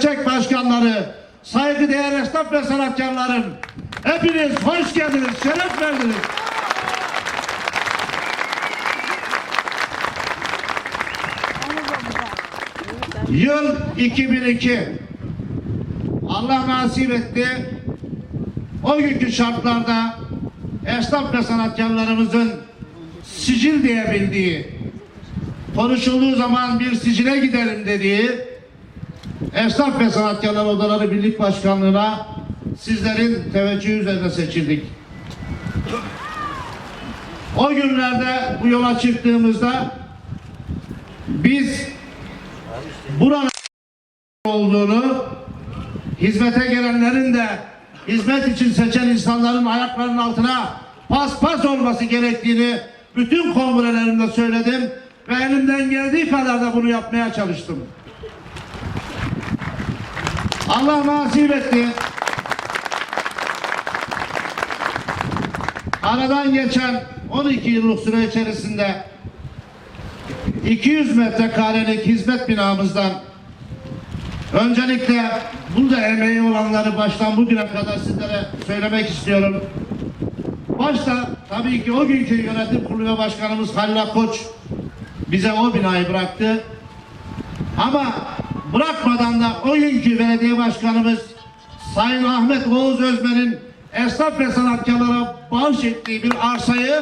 gerçek başkanları, saygıdeğer esnaf ve sanatkarlarım, hepiniz hoş geldiniz, şeref verdiniz. Yıl 2002. Allah nasip etti. O günkü şartlarda esnaf ve sanatkarlarımızın sicil diyebildiği, konuşulduğu zaman bir sicile gidelim dediği Esnaf ve Sanatkarlar Odaları Birlik Başkanlığı'na sizlerin teveccühü üzerine seçildik. O günlerde bu yola çıktığımızda biz buranın olduğunu hizmete gelenlerin de hizmet için seçen insanların ayaklarının altına pas pas olması gerektiğini bütün kongrelerimde söyledim ve elimden geldiği kadar da bunu yapmaya çalıştım. Allah nasip etti. Aradan geçen 12 yıllık süre içerisinde 200 metrekarelik hizmet binamızdan öncelikle burada emeği olanları baştan bugüne kadar sizlere söylemek istiyorum. Başta tabii ki o günkü yönetim kurulu ve başkanımız Halil Koç bize o binayı bıraktı. Ama bırakmadan da o günkü belediye başkanımız Sayın Ahmet Oğuz Özmen'in esnaf ve sanatkarlara bağış ettiği bir arsayı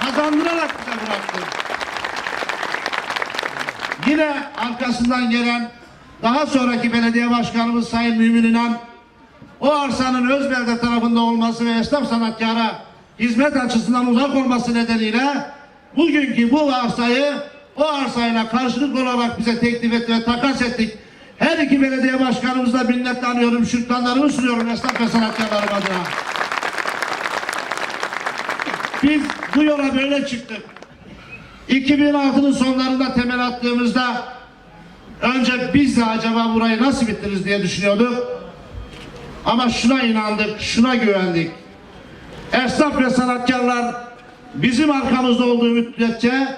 kazandırarak bize bıraktı. Yine arkasından gelen daha sonraki belediye başkanımız Sayın Mümin İnan o arsanın Özbelde tarafında olması ve esnaf sanatkara hizmet açısından uzak olması nedeniyle bugünkü bu arsayı o arsayla karşılık olarak bize teklif etti ve takas ettik. Her iki belediye başkanımızla minnet anıyorum, şükranlarımı sunuyorum esnaf ve sanatkarlarım adına. Biz bu yola böyle çıktık. 2006'nın sonlarında temel attığımızda önce biz de acaba burayı nasıl bitiririz diye düşünüyorduk. Ama şuna inandık, şuna güvendik. Esnaf ve sanatkarlar bizim arkamızda olduğu müddetçe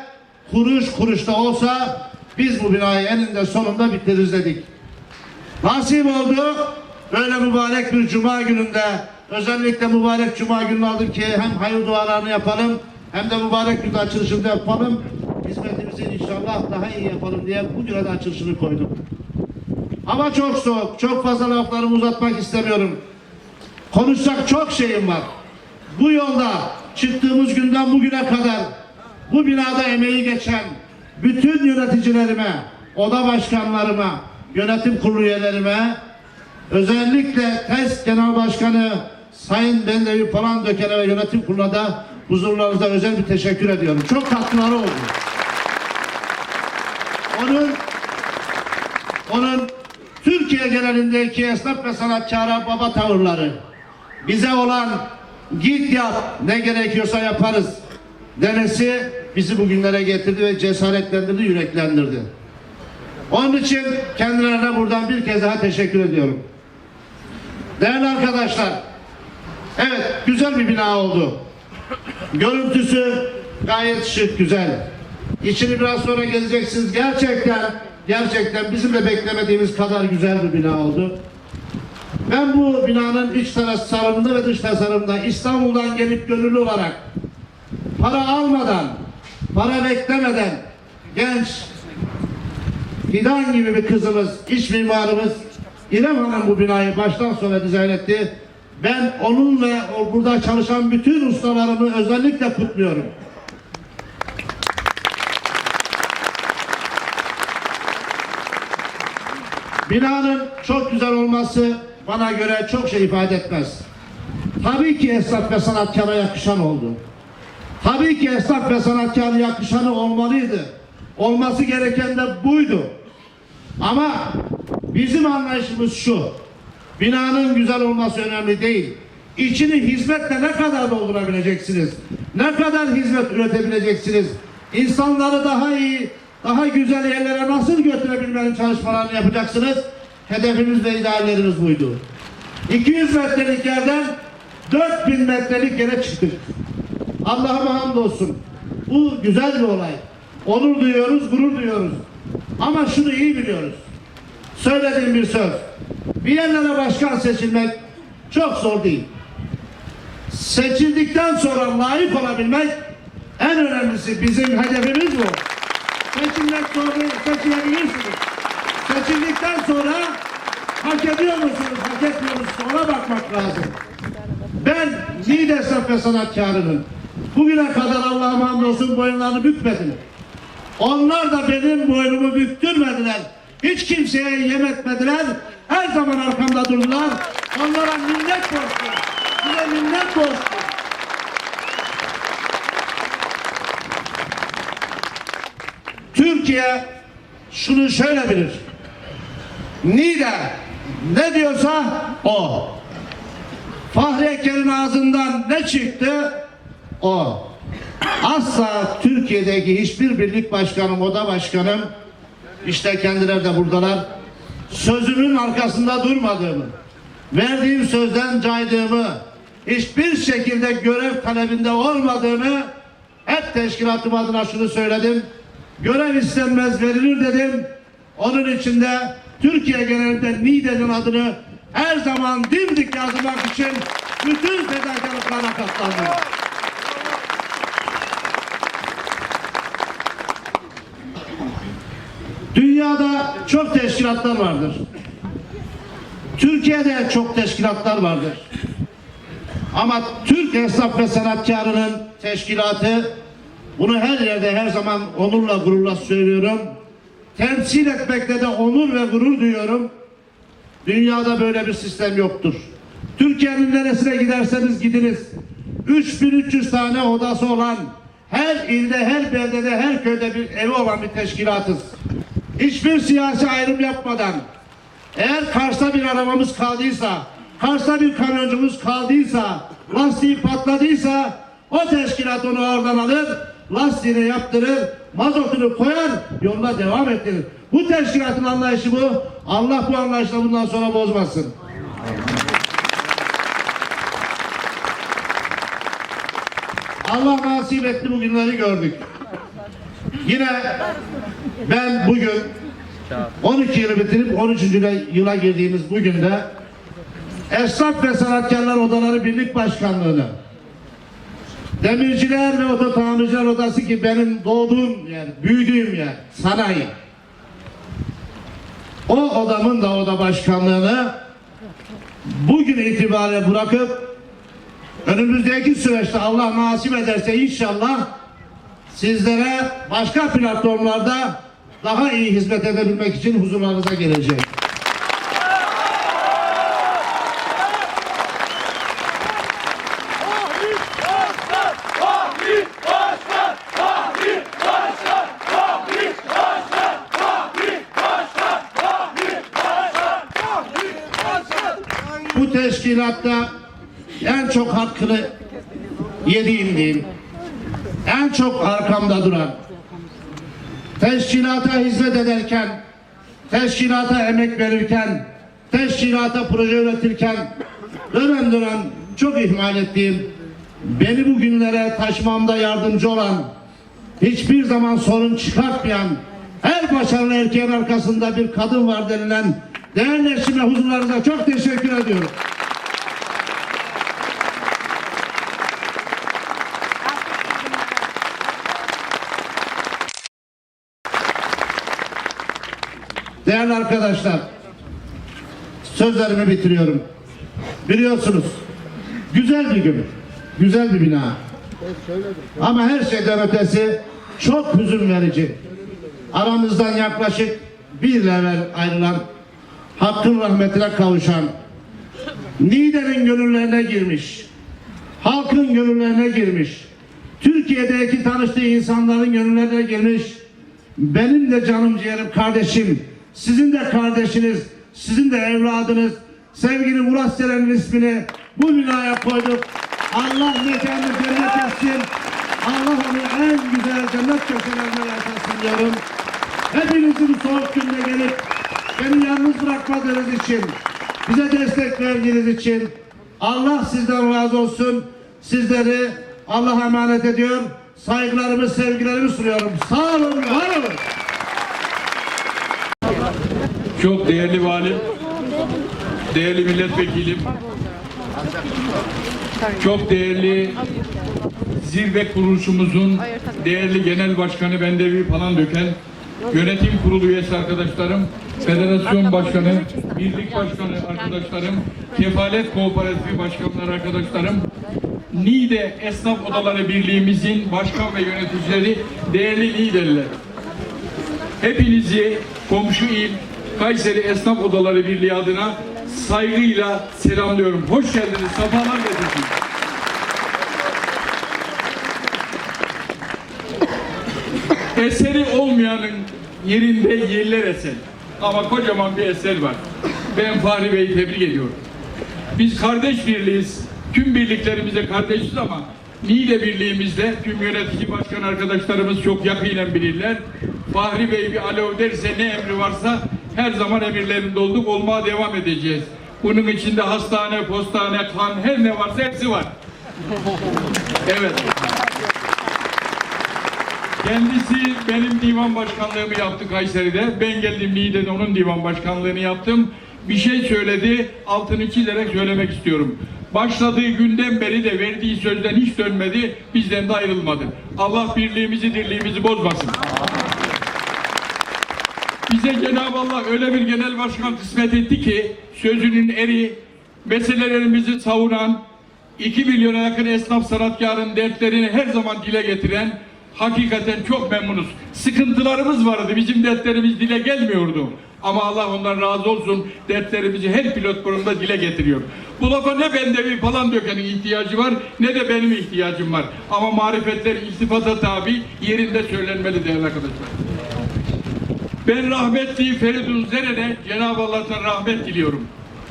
kuruş kuruş da olsa biz bu binayı eninde sonunda bitiririz dedik. Nasip oldu. Böyle mübarek bir cuma gününde özellikle mübarek cuma günü aldım ki hem hayır dualarını yapalım hem de mübarek günde açılışını yapalım. Hizmetimizi inşallah daha iyi yapalım diye bugüne de açılışını koyduk. Hava çok soğuk. Çok fazla laflarımı uzatmak istemiyorum. Konuşacak çok şeyim var. Bu yolda çıktığımız günden bugüne kadar bu binada emeği geçen bütün yöneticilerime, oda başkanlarıma, yönetim kurulu üyelerime, özellikle TES Genel Başkanı Sayın Bendevi Palandöken'e ve yönetim kuruluna da huzurlarınızda özel bir teşekkür ediyorum. Çok katkıları oldu. Onun onun Türkiye genelindeki esnaf ve sanatçılara baba tavırları, bize olan git yap ne gerekiyorsa yaparız demesi bizi bugünlere getirdi ve cesaretlendirdi, yüreklendirdi. Onun için kendilerine buradan bir kez daha teşekkür ediyorum. Değerli arkadaşlar, evet güzel bir bina oldu. Görüntüsü gayet şık, güzel. İçini biraz sonra gezeceksiniz. Gerçekten, gerçekten bizim de beklemediğimiz kadar güzel bir bina oldu. Ben bu binanın iç tasarımında ve dış tasarımında İstanbul'dan gelip gönüllü olarak para almadan, para beklemeden genç Fidan gibi bir kızımız, iç mimarımız İrem Hanım bu binayı baştan sona dizayn etti. Ben onun ve burada çalışan bütün ustalarımı özellikle kutluyorum. Binanın çok güzel olması bana göre çok şey ifade etmez. Tabii ki esnaf ve sanatkara yakışan oldu. Tabii ki esnaf ve sanatkara yakışanı olmalıydı. Olması gereken de buydu. Ama bizim anlayışımız şu. Binanın güzel olması önemli değil. İçini hizmetle ne kadar doldurabileceksiniz? Ne kadar hizmet üretebileceksiniz? İnsanları daha iyi, daha güzel yerlere nasıl götürebilmenin çalışmalarını yapacaksınız? Hedefimiz ve ideallerimiz buydu. 200 metrelik yerden 4000 metrelik yere çıktık. Allah'ıma hamdolsun. Bu güzel bir olay. Onur duyuyoruz, gurur duyuyoruz. Ama şunu iyi biliyoruz. söylediğim bir söz. Bir yerlere başkan seçilmek çok zor değil. Seçildikten sonra layık olabilmek en önemlisi bizim hedefimiz bu. Seçilmek zor değil, seçilebilirsiniz. Seçildikten sonra hak ediyor musunuz, hak etmiyor musunuz ona bakmak lazım. Ben esnaf ve sanatkarının bugüne kadar Allah'a hamdolsun boyunlarını bükmedim. Onlar da benim boynumu büktürmediler. Hiç kimseye yem etmediler. Her zaman arkamda durdular. Onlara minnet borçlu. Size minnet borçlu. Türkiye şunu şöyle bilir. Nide ne diyorsa o. Fahri Eker'in ağzından ne çıktı? O. Asla Türkiye'deki hiçbir birlik başkanım, oda başkanım, işte kendileri de buradalar, sözümün arkasında durmadığımı, verdiğim sözden caydığımı, hiçbir şekilde görev talebinde olmadığımı hep teşkilatım adına şunu söyledim. Görev istenmez verilir dedim. Onun için de Türkiye genelinde NİDE'nin adını her zaman dimdik yazmak için bütün fedakarlıklara katlandım. Dünyada çok teşkilatlar vardır. Türkiye'de çok teşkilatlar vardır. Ama Türk esnaf ve sanatkarının teşkilatı bunu her yerde her zaman onurla gururla söylüyorum. Temsil etmekte de onur ve gurur duyuyorum. Dünyada böyle bir sistem yoktur. Türkiye'nin neresine giderseniz gidiniz. 3300 tane odası olan, her ilde, her beldede, her köyde bir evi olan bir teşkilatız. Hiçbir siyasi ayrım yapmadan, eğer Kars'ta bir arabamız kaldıysa, Kars'ta bir kamyoncumuz kaldıysa, lastiği patladıysa, o teşkilat onu oradan alır, lastiğini yaptırır, mazotunu koyar, yoluna devam ettirir. Bu teşkilatın anlayışı bu. Allah bu anlayışla bundan sonra bozmasın. Allah nasip etti bu günleri gördük. Yine ben bugün 12 yılı bitirip 13. yıla girdiğimiz bugün de Esnaf ve Sanatkarlar Odaları Birlik Başkanlığı'nı Demirciler ve Oto Tamirciler Odası ki benim doğduğum yer, büyüdüğüm yer, sanayi. O odamın da oda başkanlığını bugün itibariyle bırakıp önümüzdeki süreçte Allah nasip ederse inşallah sizlere başka platformlarda daha iyi hizmet edebilmek için huzurlarınıza geleceğim. Bu teşkilatta en çok hakkını yediğim diyeyim. En çok arkamda duran, teşkilata hizmet ederken, teşkilata emek verirken, teşkilata proje üretirken dönem dönem çok ihmal ettiğim, beni bu günlere taşımamda yardımcı olan, hiçbir zaman sorun çıkartmayan, her başarılı erkeğin arkasında bir kadın var denilen değerli eşime huzurlarınıza çok teşekkür ediyorum. Değerli arkadaşlar, sözlerimi bitiriyorum. Biliyorsunuz, güzel bir gün, güzel bir bina. Ama her şeyden ötesi çok hüzün verici. Aramızdan yaklaşık bir level ayrılan, hakkın rahmetine kavuşan, Niğde'nin gönüllerine girmiş, halkın gönüllerine girmiş, Türkiye'deki tanıştığı insanların gönüllerine girmiş, benim de canım ciğerim kardeşim, sizin de kardeşiniz, sizin de evladınız, sevgili Murat Seren'in ismini bu binaya koyduk. Allah mekanı cennet etsin. Allah onu en güzel cennet köşelerine yaşasın diyorum. Hepinizin soğuk günde gelip beni yalnız bırakmadığınız için, bize destek verdiğiniz için Allah sizden razı olsun. Sizleri Allah'a emanet ediyor. Saygılarımı, sevgilerimi sunuyorum. Sağ olun, var olun. Çok değerli valim, değerli milletvekilim, çok değerli zirve kuruluşumuzun değerli genel başkanı Bendevi Palandöken, yönetim kurulu üyesi arkadaşlarım, federasyon başkanı, birlik başkanı arkadaşlarım, kefalet kooperatifi başkanları arkadaşlarım, NİDE Esnaf Odaları Birliğimizin başkan ve yöneticileri, değerli liderler. Hepinizi komşu il Kayseri Esnaf Odaları Birliği adına saygıyla selamlıyorum. Hoş geldiniz, sefalar getirdiniz. Eseri olmayanın yerinde yerler eser. Ama kocaman bir eser var. Ben Fahri Bey'i tebrik ediyorum. Biz kardeş birliğiz. Tüm birliklerimize kardeşiz ama Niğde birliğimizde tüm yönetici başkan arkadaşlarımız çok yakinen bilirler. Fahri Bey bir alev derse ne emri varsa her zaman emirlerinde olduk. Olmaya devam edeceğiz. Bunun içinde hastane, postane, kan her ne varsa hepsi var. Evet. Kendisi benim divan başkanlığımı yaptı Kayseri'de. Ben geldim Niğde'de onun divan başkanlığını yaptım. Bir şey söyledi, altını çizerek söylemek istiyorum. Başladığı günden beri de verdiği sözden hiç dönmedi, bizden de ayrılmadı. Allah birliğimizi, dirliğimizi bozmasın. Bize Cenab-ı Allah öyle bir genel başkan kısmet etti ki sözünün eri, meselelerimizi savunan, 2 milyona yakın esnaf sanatkarın dertlerini her zaman dile getiren, hakikaten çok memnunuz. Sıkıntılarımız vardı, bizim dertlerimiz dile gelmiyordu. Ama Allah ondan razı olsun dertlerimizi her pilot programda dile getiriyor. Bu lafa ne bende bir falan dökenin ihtiyacı var ne de benim ihtiyacım var. Ama marifetler iltifata tabi yerinde söylenmeli değerli arkadaşlar. Ben rahmetli Feridun Zeren'e Cenab-ı Allah'tan rahmet diliyorum.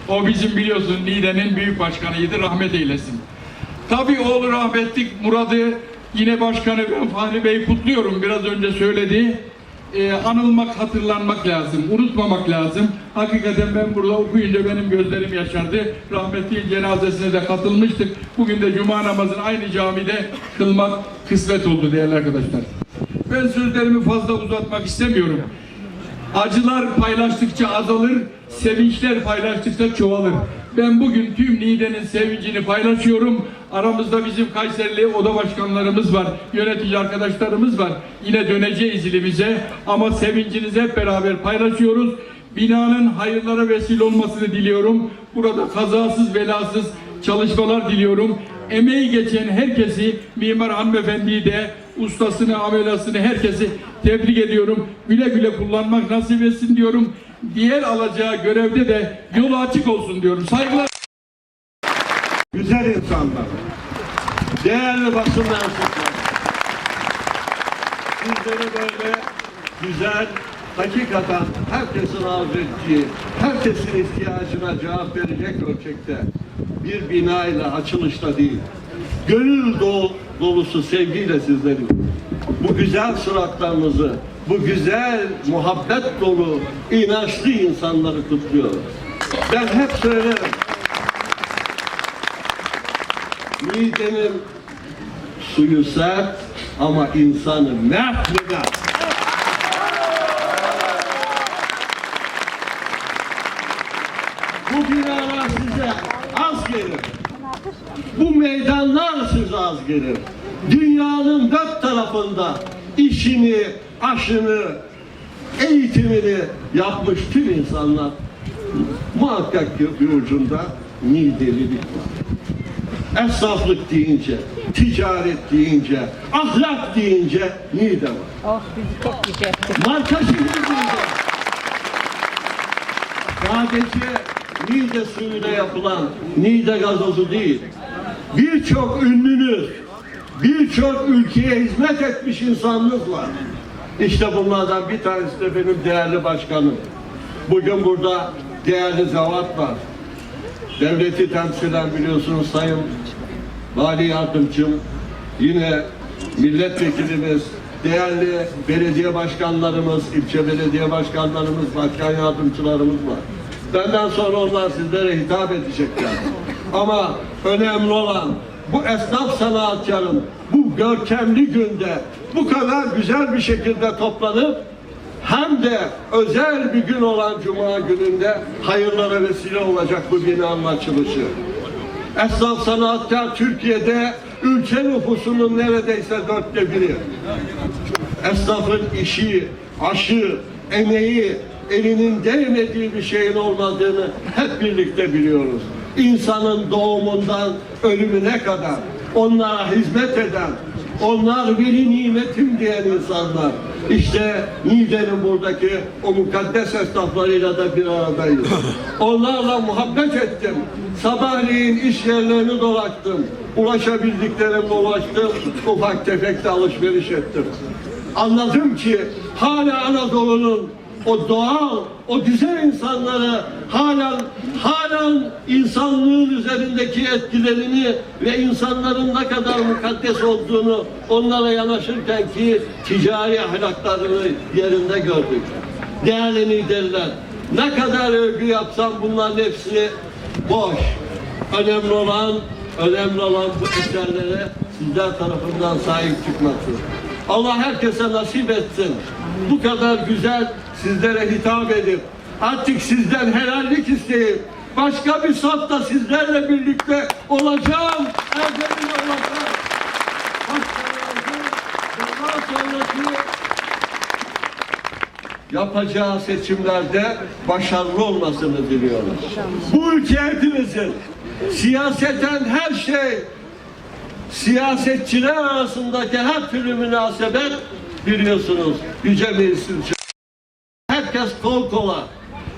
O bizim biliyorsun Niğde'nin büyük başkanıydı, rahmet eylesin. Tabii oğlu rahmetli Murad'ı yine başkanı ben Fahri Bey kutluyorum. Biraz önce söyledi. Ee, anılmak, hatırlanmak lazım, unutmamak lazım. Hakikaten ben burada okuyunca benim gözlerim yaşardı. Rahmetli cenazesine de katılmıştık. Bugün de cuma namazını aynı camide kılmak kısmet oldu değerli arkadaşlar. Ben sözlerimi fazla uzatmak istemiyorum. Acılar paylaştıkça azalır, sevinçler paylaştıkça çoğalır. Ben bugün tüm Niğde'nin sevincini paylaşıyorum. Aramızda bizim Kayserili oda başkanlarımız var, yönetici arkadaşlarımız var. Yine döneceğiz ilimize ama sevincinizi hep beraber paylaşıyoruz. Binanın hayırlara vesile olmasını diliyorum. Burada kazasız belasız çalışmalar diliyorum. Emeği geçen herkesi, mimar hanımefendiyi de, ustasını, amelasını, herkesi tebrik ediyorum. Güle güle kullanmak nasip etsin diyorum. Diğer alacağı görevde de yolu açık olsun diyorum. Saygılar. güzel insanlar, değerli basın mensupları. Sizleri böyle güzel, hakikaten herkesin arzu ettiği, herkesin ihtiyacına cevap verecek ölçekte bir binayla, açılışta değil, gönül dolu, dolusu sevgiyle sizleri, bu güzel suratlarınızı, bu güzel, muhabbet dolu, inançlı insanları kutluyorum. Ben hep söylerim, Niğde'nin suyu sert ama insanı mert ve mert. Bu binalar size az gelir. Bu meydanlar size az gelir. Dünyanın dört tarafında işini, aşını, eğitimini yapmış tüm insanlar muhakkak ki bir ucunda Niğdelilik var. Esnaflık deyince, ticaret deyince, ahlak deyince Niğde var. Oh bizi çok yüceltti. Marka deyince. Sadece Niğde suyuyla yapılan Niğde gazozu değil, birçok ünlünüz, birçok ülkeye hizmet etmiş insanınız var. İşte bunlardan bir tanesi de benim değerli başkanım. Bugün burada değerli zevat var. Devleti temsilen biliyorsunuz Sayın Vali Yardımcım, yine milletvekilimiz, değerli belediye başkanlarımız, ilçe belediye başkanlarımız, başkan yardımcılarımız var. Benden sonra onlar sizlere hitap edecekler. Ama önemli olan bu esnaf sanatkarın bu görkemli günde bu kadar güzel bir şekilde toplanıp hem de özel bir gün olan Cuma gününde hayırlara vesile olacak bu binanın açılışı. Esnaf sanatkar Türkiye'de ülke nüfusunun neredeyse dörtte biri. Esnafın işi, aşı, emeği, elinin değmediği bir şeyin olmadığını hep birlikte biliyoruz. İnsanın doğumundan ölümüne kadar onlara hizmet eden, onlar veli nimetim diyen insanlar. İşte Niğde'nin buradaki o mukaddes esnaflarıyla da bir aradayız. Onlarla muhabbet ettim. Sabahleyin iş yerlerini dolaştım. Ulaşabildiklerimle ulaştım. Ufak tefek de alışveriş ettim. Anladım ki hala Anadolu'nun o doğal, o güzel insanları halen halen insanlığın üzerindeki etkilerini ve insanların ne kadar mukaddes olduğunu onlara yanaşırken ki ticari ahlaklarını yerinde gördük. Değerli liderler, ne kadar övgü yapsam bunların hepsi boş. Önemli olan, önemli olan bu eserlere sizler tarafından sahip çıkması. Allah herkese nasip etsin. Bu kadar güzel sizlere hitap edip artık sizden helallik isteyip başka bir safta sizlerle birlikte olacağım. Erdem'in olacağım. Bundan sonraki yapacağı seçimlerde başarılı olmasını diliyorum. Bu ülke hepimizin siyaseten her şey siyasetçiler arasındaki her türlü münasebet biliyorsunuz Yüce Meclis'in herkes kol kola,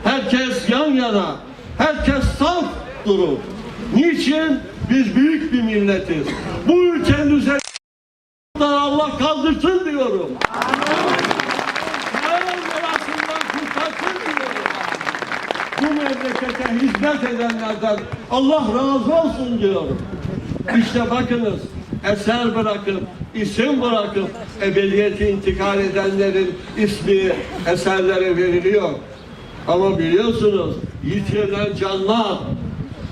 herkes yan yana, herkes saf durur. Niçin? Biz büyük bir milletiz. Bu ülkenin üzerinde Allah kaldırsın diyorum. Bu memlekete hizmet edenlerden Allah razı olsun diyorum. İşte bakınız eser bırakıp, isim bırakıp ebediyete intikal edenlerin ismi eserlere veriliyor. Ama biliyorsunuz yitirilen canlar,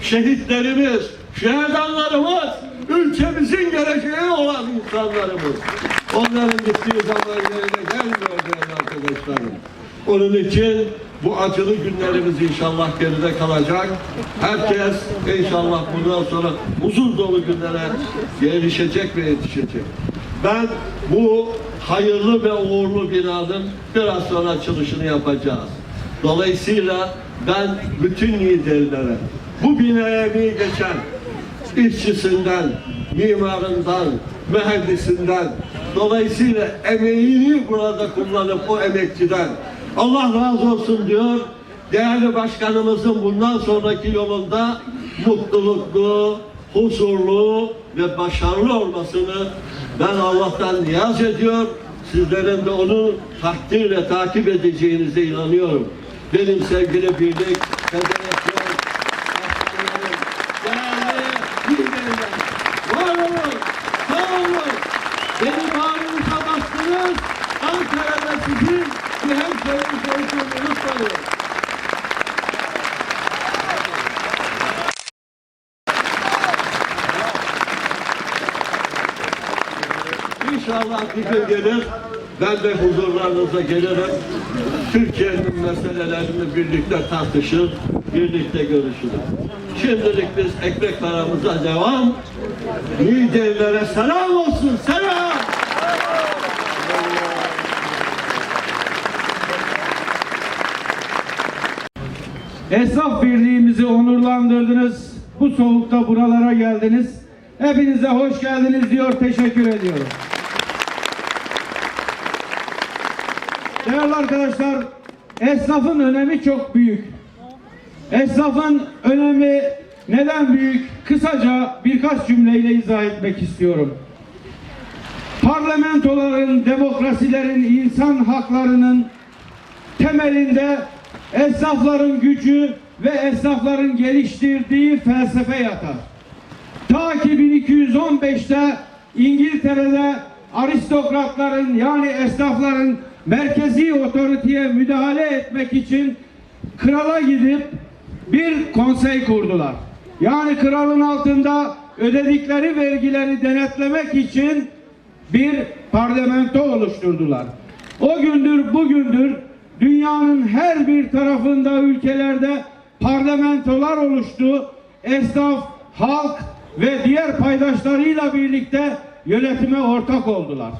şehitlerimiz, şehidanlarımız, ülkemizin geleceği olan insanlarımız. Onların gittiği zaman yerine gelmiyor arkadaşlarım. Onun için bu acılı günlerimiz inşallah geride kalacak. Herkes inşallah bundan sonra huzur dolu günlere erişecek ve yetişecek. Ben bu hayırlı ve uğurlu binanın biraz sonra açılışını yapacağız. Dolayısıyla ben bütün liderlere bu binaya emeği geçen işçisinden, mimarından, mühendisinden, dolayısıyla emeğini burada kullanıp o emekçiden Allah razı olsun diyor. Değerli başkanımızın bundan sonraki yolunda mutluluklu, huzurlu ve başarılı olmasını ben Allah'tan niyaz ediyor. Sizlerin de onu takdirle takip edeceğinize inanıyorum. Benim sevgili birlik, federasyon, başkanlarım, değerli liderler, var olun, sağ olun. Beni bağrınıza bastınız. Ankara'da sizin bir hemşehriniz olduğunu unutmayın. Gün gelir, ben de huzurlarınıza gelirim. Türkiye'nin meselelerini birlikte tartışır, birlikte görüşürüz. Şimdilik biz ekmek paramıza devam. Liderlere selam olsun, selam! Esnaf birliğimizi onurlandırdınız. Bu soğukta buralara geldiniz. Hepinize hoş geldiniz diyor. Teşekkür ediyorum. Değerli arkadaşlar, esnafın önemi çok büyük. Esnafın önemi neden büyük? Kısaca birkaç cümleyle izah etmek istiyorum. Parlamentoların, demokrasilerin, insan haklarının temelinde esnafların gücü ve esnafların geliştirdiği felsefe yatar. Ta ki 1215'te İngiltere'de aristokratların yani esnafların merkezi otoriteye müdahale etmek için krala gidip bir konsey kurdular. Yani kralın altında ödedikleri vergileri denetlemek için bir parlamento oluşturdular. O gündür bugündür dünyanın her bir tarafında ülkelerde parlamentolar oluştu. Esnaf, halk ve diğer paydaşlarıyla birlikte yönetime ortak oldular.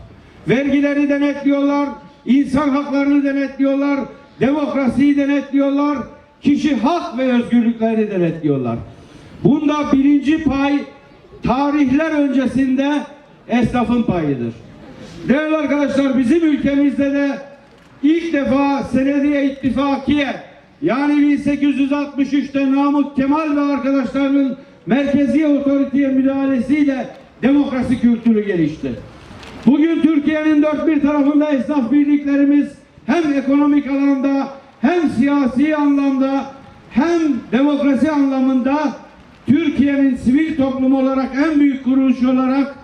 Vergileri denetliyorlar, insan haklarını denetliyorlar, demokrasiyi denetliyorlar, kişi hak ve özgürlüklerini denetliyorlar. Bunda birinci pay tarihler öncesinde esnafın payıdır. Değerli arkadaşlar bizim ülkemizde de ilk defa Senediye İttifakiye yani 1863'te Namık Kemal ve arkadaşlarının merkezi otoriteye müdahalesiyle demokrasi kültürü gelişti. Bugün Türkiye'nin dört bir tarafında esnaf birliklerimiz hem ekonomik alanda hem siyasi anlamda hem demokrasi anlamında Türkiye'nin sivil toplum olarak en büyük kuruluş olarak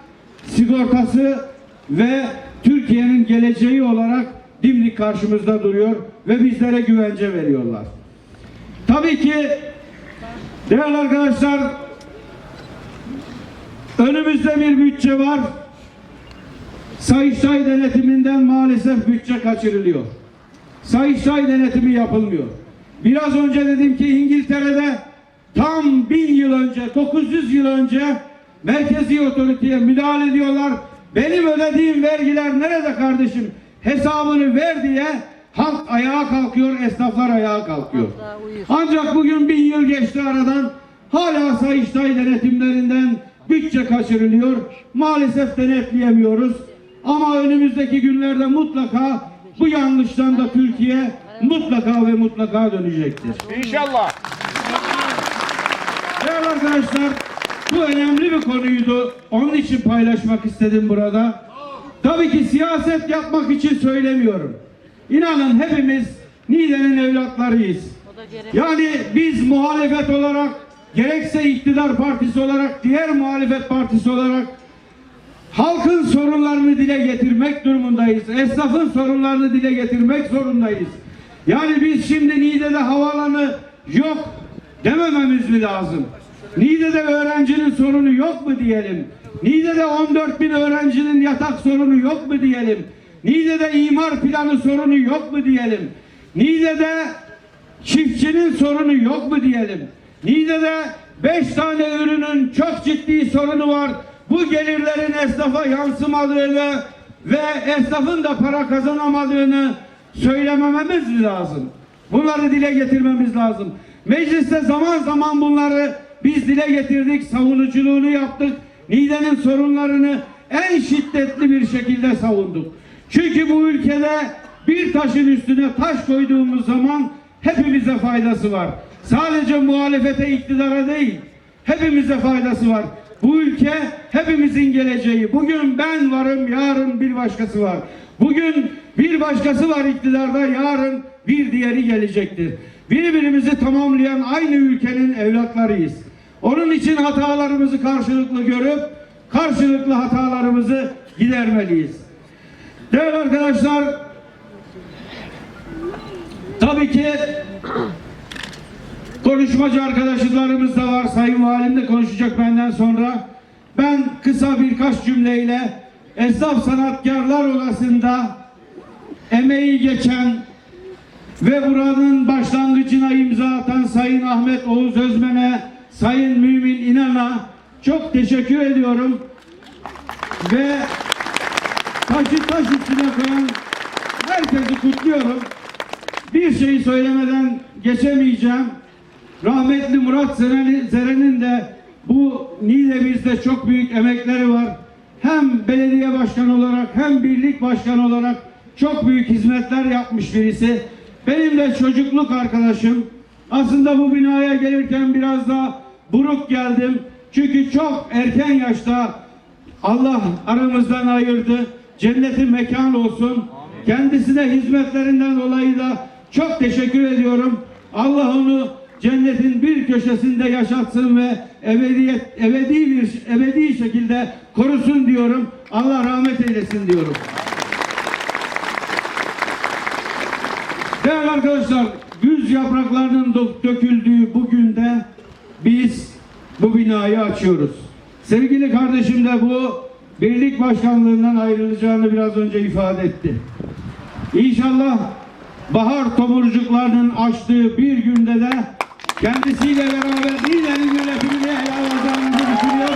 sigortası ve Türkiye'nin geleceği olarak dimdik karşımızda duruyor ve bizlere güvence veriyorlar. Tabii ki değerli arkadaşlar önümüzde bir bütçe var. Sayıştay denetiminden maalesef bütçe kaçırılıyor. Sayıştay denetimi yapılmıyor. Biraz önce dedim ki İngiltere'de tam bin yıl önce, 900 yıl önce merkezi otoriteye müdahale ediyorlar. Benim ödediğim vergiler nerede kardeşim? Hesabını ver diye halk ayağa kalkıyor, esnaflar ayağa kalkıyor. Ancak bugün bin yıl geçti aradan hala Sayıştay denetimlerinden bütçe kaçırılıyor. Maalesef denetleyemiyoruz. Ama önümüzdeki günlerde mutlaka bu yanlıştan da Türkiye mutlaka ve mutlaka dönecektir. İnşallah. Değerli arkadaşlar bu önemli bir konuydu. Onun için paylaşmak istedim burada. Tabii ki siyaset yapmak için söylemiyorum. İnanın hepimiz Niğde'nin evlatlarıyız. Yani biz muhalefet olarak gerekse iktidar partisi olarak diğer muhalefet partisi olarak halkın sorunlarını dile getirmek durumundayız. Esnafın sorunlarını dile getirmek zorundayız. Yani biz şimdi Niğde'de havaalanı yok demememiz mi lazım? Niğde'de öğrencinin sorunu yok mu diyelim? Niğde'de 14 bin öğrencinin yatak sorunu yok mu diyelim? Niğde'de imar planı sorunu yok mu diyelim? Niğde'de çiftçinin sorunu yok mu diyelim? Niğde'de 5 tane ürünün çok ciddi sorunu var. Bu gelirlerin esnafa yansımadığını ve esnafın da para kazanamadığını söylemememiz mi lazım? Bunları dile getirmemiz lazım. Mecliste zaman zaman bunları biz dile getirdik, savunuculuğunu yaptık. Niğde'nin sorunlarını en şiddetli bir şekilde savunduk. Çünkü bu ülkede bir taşın üstüne taş koyduğumuz zaman hepimize faydası var. Sadece muhalefete, iktidara değil, hepimize faydası var. Bu ülke hepimizin geleceği. Bugün ben varım, yarın bir başkası var. Bugün bir başkası var iktidarda, yarın bir diğeri gelecektir. Birbirimizi tamamlayan aynı ülkenin evlatlarıyız. Onun için hatalarımızı karşılıklı görüp karşılıklı hatalarımızı gidermeliyiz. Değerli arkadaşlar, tabii ki konuşmacı arkadaşlarımız da var. Sayın Valim de konuşacak benden sonra. Ben kısa birkaç cümleyle Esnaf Sanatkarlar Odası'nda emeği geçen ve buranın başlangıcına imza atan Sayın Ahmet Oğuz Özmen'e, Sayın Mümin İnan'a çok teşekkür ediyorum. Ve taşı taş üstüne koyan herkesi kutluyorum. Bir şey söylemeden geçemeyeceğim. Rahmetli Murat Zeren'in de bu Niğde'mizde çok büyük emekleri var. Hem belediye başkanı olarak hem birlik başkanı olarak çok büyük hizmetler yapmış birisi. Benim de çocukluk arkadaşım. Aslında bu binaya gelirken biraz da buruk geldim. Çünkü çok erken yaşta Allah aramızdan ayırdı. Cennetin mekan olsun. Kendisine hizmetlerinden dolayı da çok teşekkür ediyorum. Allah onu cennetin bir köşesinde yaşatsın ve ebediyet ebedi bir ebedi şekilde korusun diyorum. Allah rahmet eylesin diyorum. Değerli arkadaşlar, güz yapraklarının dök- döküldüğü bugün de biz bu binayı açıyoruz. Sevgili kardeşim de bu birlik başkanlığından ayrılacağını biraz önce ifade etti. İnşallah bahar tomurcuklarının açtığı bir günde de kendisiyle beraber Niğde'nin yönetimini ele alacağımızı düşünüyor.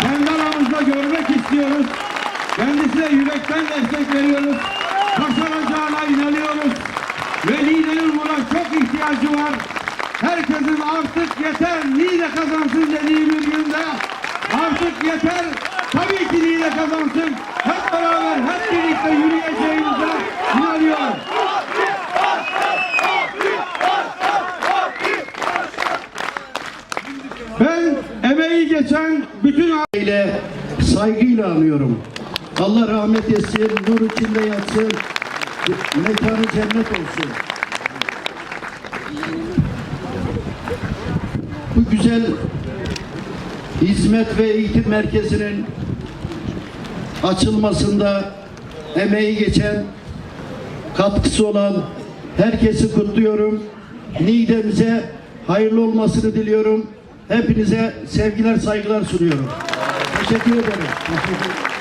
Kendi aramızda görmek istiyoruz. Kendisine yürekten destek veriyoruz. Başaracağına inanıyoruz. Ve Niğde'nin buna çok ihtiyacı var. Herkesin artık yeter Niğde kazansın dediği bir günde artık yeter tabii ki Niğde kazansın. Hep beraber hep birlikte yürüyeceğimize inanıyorum. Ben emeği geçen bütün ile saygıyla anıyorum. Allah rahmet etsin, nur içinde yatsın, mekanı cennet olsun. Bu güzel hizmet ve eğitim merkezinin açılmasında emeği geçen, katkısı olan herkesi kutluyorum. Niğde'mize hayırlı olmasını diliyorum. Hepinize sevgiler, saygılar sunuyorum. Teşekkür ederim.